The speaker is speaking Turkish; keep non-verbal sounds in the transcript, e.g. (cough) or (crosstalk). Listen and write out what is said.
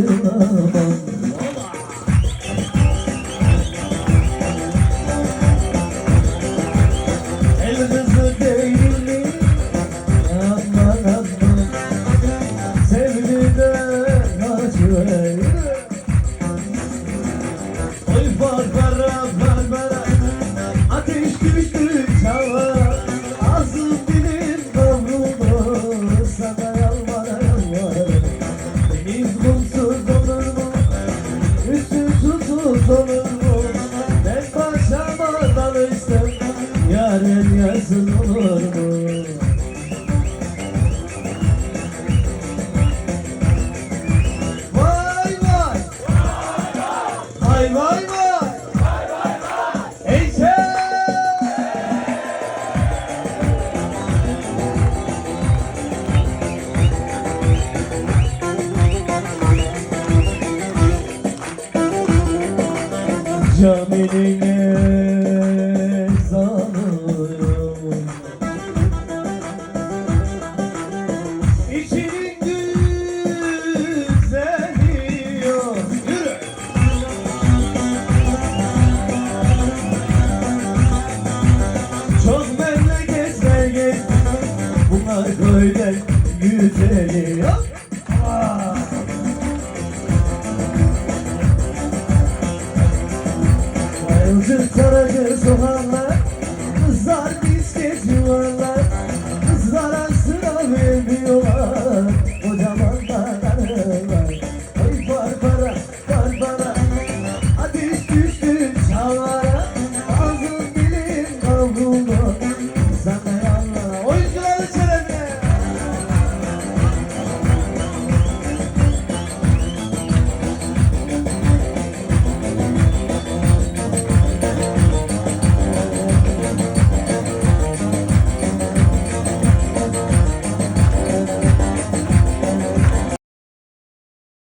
Oh. (laughs) mu? Ben paşama dalıştım Yarın yazın olur mu? Caminin ezanı İçinin güzeli Yürü! Çok memleketler gezdim Bunlar köyden güzeli yok Ayrıcı taracı sokaklar Kızlar bisiklet yuvarlar